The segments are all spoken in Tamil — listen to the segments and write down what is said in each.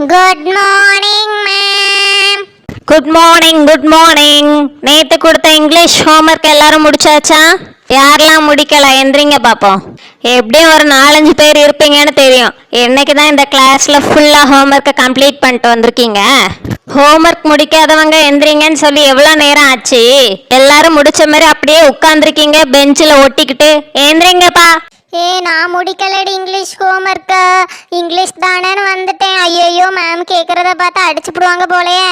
Good morning ma'am good morning good morning நேத்து கொடுத்த இங்கிலீஷ் ஹோம்ஒர்க் எல்லாரும் முடிச்சாச்சா? யாரெல்லாம் முடிக்கல? எந்திரிங்க பாப்போம். எப்படியும் ஒரு நாலஞ்சு பேர் இருப்பீங்கன்னு தெரியும். என்னைக்கு தான் இந்த கிளாஸ்ல ஃபுல்லா ஹோம்ஒர்க்கை கம்ப்ளீட் பண்ணிட்டு வந்திருக்கீங்க? ஹோம்ஒர்க் முடிக்காதவங்க எந்திரிங்கன்னு சொல்லி எவ்வளோ நேரம் ஆச்சு? எல்லாரும் முடிச்ச மாதிரி அப்படியே உட்காந்துருக்கீங்க பெஞ்சில் ஒட்டிக்கிட்டு. எந்திரிங்கப்பா. ஏ நான் முடிக்கலடி இங்கிலீஷ் ஹோம்ஒர்க் இங்கிலீஷ் தானேன்னு வந்துட்டேன். ஐயோ மேம் கேட்குறத பார்த்தா அடிச்சு போடுவாங்க போலயே.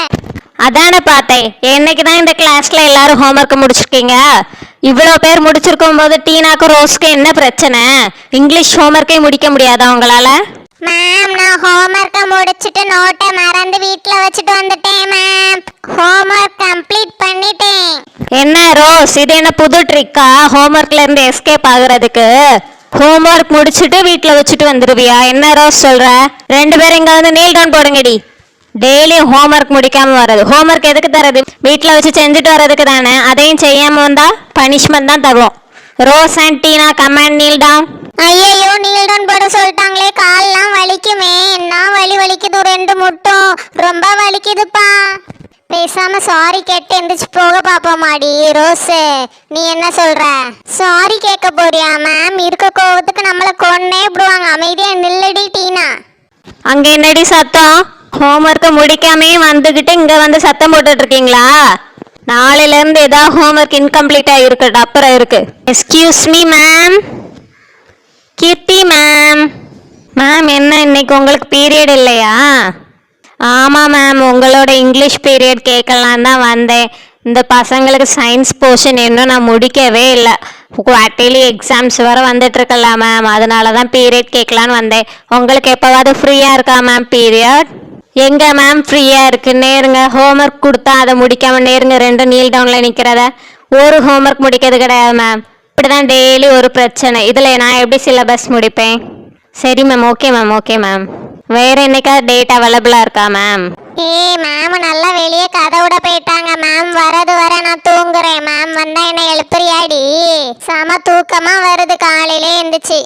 அதானே பார்த்தேன். என்னைக்கு தான் இந்த கிளாஸ்ல எல்லாரும் ஹோம்ஒர்க் முடிச்சிருக்கீங்க? இவ்வளோ பேர் முடிச்சிருக்கும் போது டீனாக்கு ரோஸ்க்கு என்ன பிரச்சனை? இங்கிலீஷ் ஹோம்ஒர்க்கே முடிக்க முடியாதா உங்களால? மேம் நான் ஹோம்ஒர்க்கை முடிச்சிட்டு நோட்டை மறந்து வீட்டில் வச்சுட்டு வந்துட்டேன் மேம் ஹோம்ஒர்க் கம்ப்ளீட் பண்ணிட்டேன். என்ன ரோஸ்? இது என்ன புது ட்ரிக்கா ஹோம்ஒர்க்ல இருந்து எஸ்கேப் ஆகுறதுக்கு. ஹோம்ஒர்க் முடிச்சுட்டு வீட்டில் வச்சுட்டு வந்துடுவியா என்ன ரோஸ் சொல்கிற ரெண்டு பேரும் இங்கே வந்து நீல் டவுன் போடுங்கடி. டெய்லியும் ஹோம்ஒர்க் முடிக்காமல் வர்றது. ஹோம்ஒர்க் எதுக்கு தரது வீட்டில் வச்சு செஞ்சுட்டு வர்றதுக்கு தானே. அதையும் செய்யாமல் வந்தால் பனிஷ்மெண்ட் தான் தருவோம். Rose and Tina command kneel down ஐயோ டவுன் போட சொல்லிட்டாங்களே. கால்லாம் வலிக்குமே. என்ன வலி வலிக்குது? ரெண்டு முட்டும். ரொம்ப வலிக்குதுப்பா. பேசாம சாரி கேட்டு எந்திரிச்சு போக பாப்போமாடி ரோஸு. நீ என்ன சொல்ற? சாரி கேட்க போறியா மேம் இருக்க கோவத்துக்கு நம்மள கொன்னே விடுவாங்க. அமைதியா நில்லடி டீனா. அங்க என்னடி சத்தம்? ஹோம்ஒர்க்கை முடிக்காமே வந்துகிட்டு இங்க வந்து சத்தம் போட்டுட்டு இருக்கீங்களா நாளையில இருந்து ஏதாவது ஹோம்ஒர்க் இன்கம்ப்ளீட்டா இருக்கட்டும் அப்புறம் இருக்கு. Excuse me ma'am Keerthi ma'am ma'am என்ன இன்னைக்கு? உங்களுக்கு பீரியட் இல்லையா? ஆமாம் மேம் உங்களோட இங்கிலீஷ் பீரியட் கேட்கலாம் தான் வந்தேன். இந்த பசங்களுக்கு சயின்ஸ் போர்ஷன் இன்னும் நான் முடிக்கவே இல்லை. குவார்டர்லி எக்ஸாம்ஸ் வர வந்துட்டுருக்கல மேம் அதனால தான் பீரியட் கேட்கலான்னு வந்தேன். உங்களுக்கு எப்போவாவது ஃப்ரீயாக இருக்கா மேம் பீரியட் எங்க மேம் ஃப்ரீயாக இருக்கு? நேருங்க ஹோம்ஒர்க் கொடுத்தா அதை முடிக்காம நேருங்க ரெண்டு நீல் டவுனில் நிற்கிறத ஒரு ஹோம்ஒர்க் முடிக்கிறது கிடையாது மேம் இப்படி தான் டெய்லி ஒரு பிரச்சனை. இதில் நான் எப்படி சிலபஸ் முடிப்பேன்? சரி ma'am okay ma'am okay ma'am வேறு என்னைக்கா டேட் அவைலபிளா இருக்கா மேம் ஏய் மேம் நல்லா வெளியே கதை விட போயிட்டாங்க மேம் வரது வர நான் தூங்குறேன் மேம் வந்தா என்ன எழுப்புறியாடி? செம தூக்கமா வருது காலையிலே எந்திரிச்சு.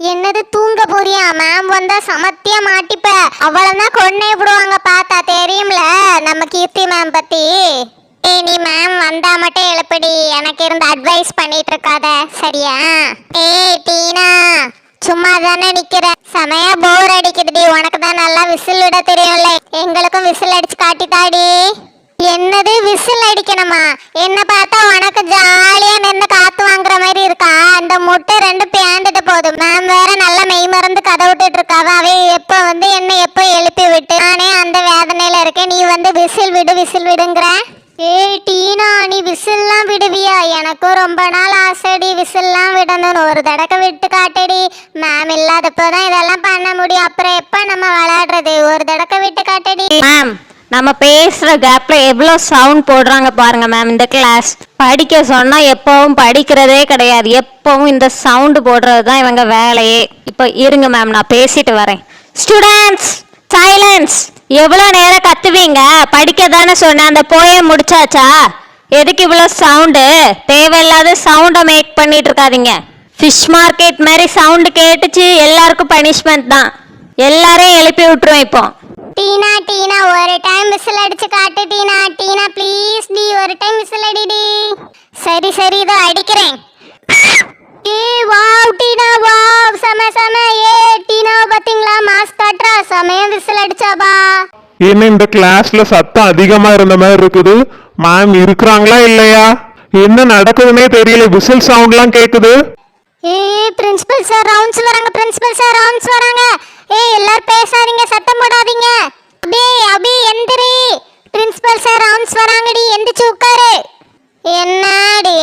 என்னது தூங்க போறியா மேம் வந்தா சமத்தியா மாட்டிப்ப. அவ்வளவுதான் கொன்னே விடுவாங்க பார்த்தா தெரியும்ல நம்ம கீர்த்தி மேம் பத்தி. ஏய் நீ மேம் வந்தா மட்டும் எழுப்புடி. எனக்கு இருந்து அட்வைஸ் பண்ணிட்டு இருக்காத சரியா? ஏய் தானே நிக்கிற? செமையா போர் அடிக்குதுடி. உனக்கு தான் நல்லா விசில் விட தெரியும்ல. எங்களுக்கும் விசில் அடிச்சு காட்டித்தாடி என்னது விசில் அடிக்கணுமா? என்ன பார்த்தா உனக்கு ஜாலியா நின்று காத்து வாங்குற மாதிரி இருக்கா? அந்த முட்டை ரெண்டு பேந்துட்டு போதும் மேம் வேற நல்லா விட்டுட்டு இருக்காத அவை எப்போ வந்து என்ன எப்போ எழுப்பி விட்டு? நானே அந்த வேதனையில இருக்கேன். நீ வந்து விசில் விடு விசில் விடுங்கிற. ஏய் டீனா நீ விசில்லாம் விடுவியா? எனக்கும் ரொம்ப நாள் ஆசைடி விசில்லாம் விடணும்னு. ஒரு தடவை விட்டு காட்டடி. மேம் இல்லாதப்போ தான் இதெல்லாம் பண்ண முடியும். அப்புறம் எப்போ நம்ம விளையாடுறது? ஒரு தடவை விட்டு காட்டடி. மேம் நம்ம பேசுகிற கேப்பில் எவ்வளோ சவுண்ட் போடுறாங்க பாருங்க மேம் இந்த கிளாஸ் படிக்க சொன்னால் எப்போவும் படிக்கிறதே கிடையாது. எப்போவும் இந்த சவுண்டு போடுறது தான் இவங்க வேலையே. இப்போ இருங்க மேம் நான் பேசிட்டு வரேன். ஸ்டூடெண்ட்ஸ் சைலன்ஸ் எவ்வளோ நேரம் கத்துவீங்க? படிக்க தானே சொன்னேன். அந்த போயம் முடிச்சாச்சா? எதுக்கு இவ்வளோ சவுண்டு தேவையில்லாத சவுண்டை மேக் பண்ணிட்டு இருக்காதீங்க. ஃபிஷ் மார்க்கெட் மாதிரி சவுண்டு கேட்டுச்சு. எல்லாருக்கும் பனிஷ்மெண்ட் தான். எல்லாரையும் எழுப்பி விட்டுருவேன் இப்போ. டீனா டீனா ஒரு டைம் விசில் அடிச்சு காட்டு டீனா டீனா ப்ளீஸ் டி ஒரு டைம் விசில் அடிடி சரி சரி இதோ அடிக்கிறேன். ஏ வாவ் டீனா வாவ் செம செம. ஏ டீனா பாத்தீங்களா? மாஸ் செமையா விசில் அடிச்சாபா என்ன இந்த கிளாஸ்ல சத்தம் அதிகமா இருந்த மாதிரி இருக்குது. மேம் இருக்கிறாங்களா இல்லையா? என்ன நடக்குதுன்னே தெரியல. விசில் சவுண்ட்லாம் கேக்குது. ஏ பிரின்சிபல் சார் ரவுண்ட்ஸ் வராங்க பிரின்சிபல் சார் ரவுண்ட்ஸ் வராங்க. ஏ எல்லாரும் பேசாதீங்க சத்தம் போடாதீங்க. அபி அபி எந்திரி. பிரின்சிபல் சார் ரவுண்ட்ஸ் வராங்கடி எந்திரிச்சு உட்காரு. என்னடி?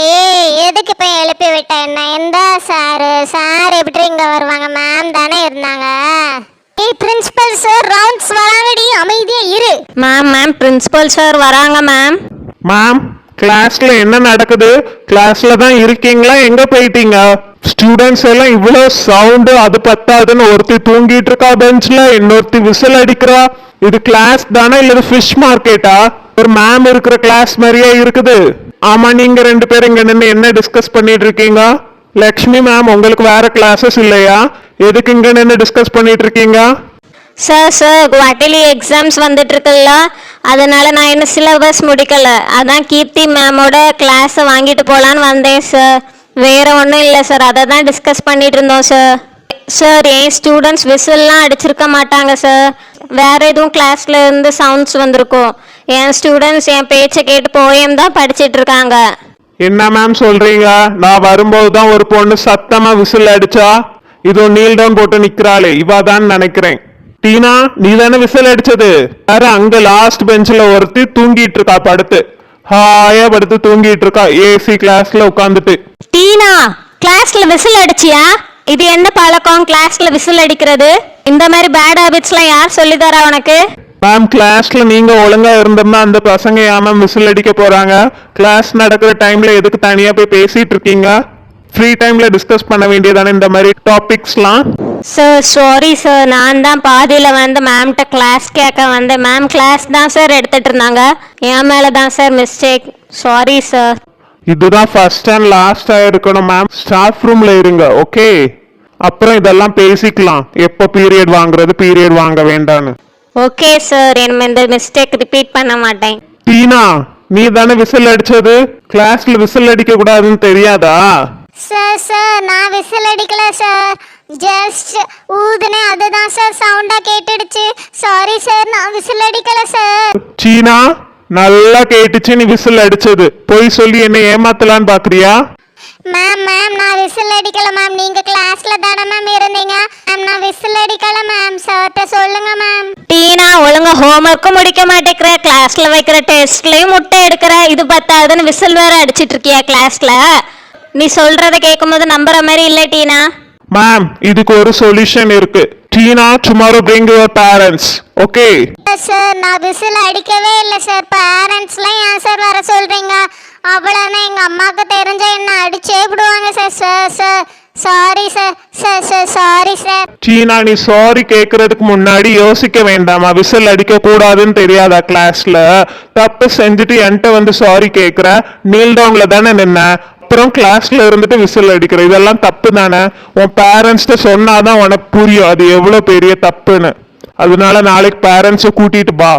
எதுக்கு போய் எழுப்பி விட்ட என்ன? எந்த சார் சார் எப்படி இங்க வருவாங்க? மேம் தானே இருந்தாங்க. ஏய் பிரின்சிபல் சார் ரவுண்ட்ஸ் வராங்கடி அமைதியா இரு. மேம் மேம் பிரின்சிபல் சார் வராங்க மேம் மேம் கிளாஸ்ல என்ன நடக்குது? கிளாஸ்ல தான் இருக்கீங்களா? எங்க போயிட்டீங்க? ஸ்டூடெண்ட்ஸ் எல்லாம் இவ்வளோ சவுண்டு அது பத்தாதுன்னு ஒருத்தி தூங்கிட்டு இருக்கா பெஞ்ச்ல இன்னொருத்தி விசில் அடிக்கிறா. இது கிளாஸ் தானே இல்ல ஃபிஷ் மார்க்கெட்டா ஒரு மேம் இருக்கிற கிளாஸ் மாதிரியே இருக்குது. ஆமா நீங்க ரெண்டு பேரும் இங்க நின்று என்ன டிஸ்கஸ் பண்ணிட்டு இருக்கீங்க? லக்ஷ்மி மேம் உங்களுக்கு வேற கிளாஸஸ் இல்லையா? எதுக்கு இங்க நின்று டிஸ்கஸ் பண்ணிட்டு இருக்கீங்க? சார் சார் குவார்டர்லி எக்ஸாம்ஸ் வந்துட்டு இருக்குல்ல. அதனால நான் என்ன சிலபஸ் முடிக்கல. அதான் கீர்த்தி மேமோட கிளாஸை வாங்கிட்டு போகலான்னு வந்தேன் சார் வேற ஒன்றும் இல்லை சார் அதை தான் டிஸ்கஸ் பண்ணிட்டு இருந்தோம் சார் சார் என் ஸ்டூடெண்ட்ஸ் விசில்லாம் அடிச்சிருக்க மாட்டாங்க சார் வேற எதுவும் கிளாஸ்ல இருந்து சவுண்ட்ஸ் வந்திருக்கும். என் ஸ்டூடெண்ட்ஸ் என் பேச்சை கேட்டு போயம் தான் படிச்சிட்டு இருக்காங்க என்ன மேம் சொல்றீங்க? நான் வரும்போது தான் ஒரு பொண்ணு சத்தமா விசில் அடிச்சா? இதோ நீல் டவுன் போட்டு நிக்கிறாளே. இவா தான் நினைக்கிறேன். டீனா நீ தானே விசில் அடிச்சது? வேற அங்க லாஸ்ட் பெஞ்சில் ஒருத்தி தூங்கிட்டு இருக்கா படுத்து. ஹாயா படுத்து தூங்கிட்டு இருக்கா. ஏசி கிளாஸ்ல உட்காந்துட்டு டீனா கிளாஸ்ல விசில் அடிச்சியா? இது என்ன பழக்கம் கிளாஸ்ல விசில் அடிக்கிறது? இந்த மாதிரி பேட் ஹாபிட்ஸ்லாம் யார் சொல்லி தரா உனக்கு? மேம் கிளாஸ்ல நீங்க ஒழுங்கா இருந்தோம்னா அந்த பசங்க ஏன் மேம் விசில் அடிக்க போறாங்க? கிளாஸ் நடக்கிற டைம்ல எதுக்கு தனியா போய் பேசிட்டு இருக்கீங்க? ஃப்ரீ டைம்ல டிஸ்கஸ் பண்ண வேண்டியதானே இந்த மாதிரி டாபிக்ஸ்லாம் சார் சாரி சார் நான் தான் பாதியில் வந்து மேம்கிட்ட கிளாஸ் கேட்க வந்தேன். மேம் கிளாஸ் தான் சார் எடுத்துட்டு இருந்தாங்க. என் மேலே தான் சார் மிஸ்டேக் சாரி சார் இதுதான் ஃபர்ஸ்ட் அண்ட் லாஸ்டா இருக்கணும் மேம் ஸ்டாஃப் ரூம்ல இருங்க ஓகே அப்புறம் இதெல்லாம் பேசிக்கலாம். எப்போ பீரியட் வாங்குறது பீரியட் வாங்க வேண்டான்னு. ஓகே சார் இனிமே இந்த மிஸ்டேக் ரிப்பீட் பண்ண மாட்டேன். டீனா நீ தானே விசில் அடிச்சது? கிளாஸ்ல விசில் அடிக்க கூடாதுன்னு தெரியாதா? சார் சார் நான் விசில் அடிக்கல சார் ஜஸ்ட் ஊதுனேன் அதுதான் சார் சவுண்டா கேட்டுடுச்சு. சாரி சார் நான் விசில் அடிக்கல சார் சீனா நல்லா கேட்டுச்சு நீ விசில் அடிச்சது. பொய் சொல்லி என்ன ஏமாத்தலான்னு பாக்குறியா? மேம் மேம் நான் விசில் அடிக்கல மேம் நீங்க கிளாஸ்ல தானே மேம் இருந்தீங்க. மேம் நான் விசில் அடிக்கல மேம் சார்ட்ட சொல்லுங்க மேம் டீனா ஒழுங்கா ஹோம்ஒர்க்கும் முடிக்க மாட்டேங்கிற. கிளாஸ்ல வைக்கிற டெஸ்ட்லயும் முட்டை எடுக்கிற. இது பத்தாதுன்னு விசில் வேற அடிச்சிட்டு இருக்கியா கிளாஸ்ல நீ சொல்றத கேட்கும்போது நம்புற மாதிரி இல்லை டீனா. மேம் இதுக்கு ஒரு சொல்யூஷன் இருக்கு. Tina tomorrow bring your parents okay sir நான் விசில் அடிக்கவே இல்லை சார் பேரண்ட்ஸ்லாம் ஏன் சார் வர சொல்றீங்க? அவ்வளோதான் எங்கள் அம்மாவுக்கு தெரிஞ்ச என்ன அடிச்சே விடுவாங்க sir sir sir sorry sir sir sir sorry sir சீனா நீ சாரி கேக்குறதுக்கு முன்னாடி யோசிக்க வேண்டாமா? விசில் அடிக்க கூடாதுன்னு தெரியாதா கிளாஸ்ல தப்பு செஞ்சுட்டு என்கிட்ட வந்து சாரி கேக்குற? நீல் டவுன்ல தானே நின்ன? அப்புறம் கிளாஸ்ல இருந்துட்டு விசில் அடிக்கிற இதெல்லாம் தப்பு தானே உன் பேரண்ட்ஸ்ட சொன்னாதான் உனக்கு புரியும். அது எவ்வளவு பெரிய தப்புன்னு. அதனால நாளைக்கு பேரண்ட்ஸை கூட்டிட்டு பா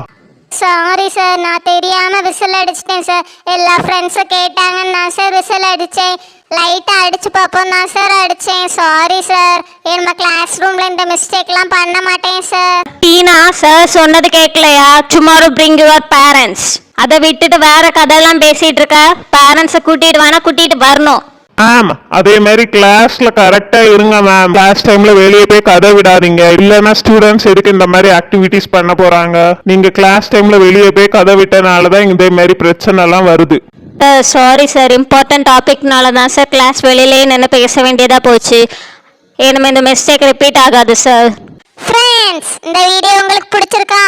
சாரி சார் நான் தெரியாம விசில் அடிச்சிட்டேன் சார் எல்லா ஃப்ரெண்ட்ஸும் கேட்டாங்கன்னு நான் சார் விசில் அடித்தேன் லைட்டாக அடிச்சு பார்ப்போம். தான் சார் அடித்தேன் சாரி சார் நம்ம கிளாஸ் ரூமில் இந்த மிஸ்டேக்லாம் பண்ண மாட்டேன் சார் டீனா சார் சொன்னது கேட்கலையா டுமாரோ பிரிங் யுவர் பேரண்ட்ஸ் அதை விட்டுட்டு வேற கதையெல்லாம் பேசிட்டு இருக்க. பேரண்ட்ஸை கூட்டிட்டு வேணா கூட்டிட்டு வரணும். மேம் அதே மாதிரி கிளாஸ்ல கரெக்டா இருங்க மேம் கிளாஸ் டைம்ல வெளியே போய் கதை விடாதீங்க. இல்லைன்னா ஸ்டூடெண்ட்ஸ் எதுக்கு இந்த மாதிரி ஆக்டிவிட்டிஸ் பண்ண போறாங்க? நீங்க கிளாஸ் டைம்ல வெளியே போய் கதை விட்டனால தான் இந்த மாதிரி பிரச்சனை எல்லாம் வருது சாரி சார் இம்பார்ட்டன்ட் டாபிக்னால தான் சார் கிளாஸ் வெளியிலேயே நின்று பேச வேண்டியதா போச்சு. இனிமே இந்த மிஸ்டேக் ரிப்பீட் ஆகாது சார் ஃப்ரெண்ட்ஸ் இந்த வீடியோ உங்களுக்கு பிடிச்சிருக்கா?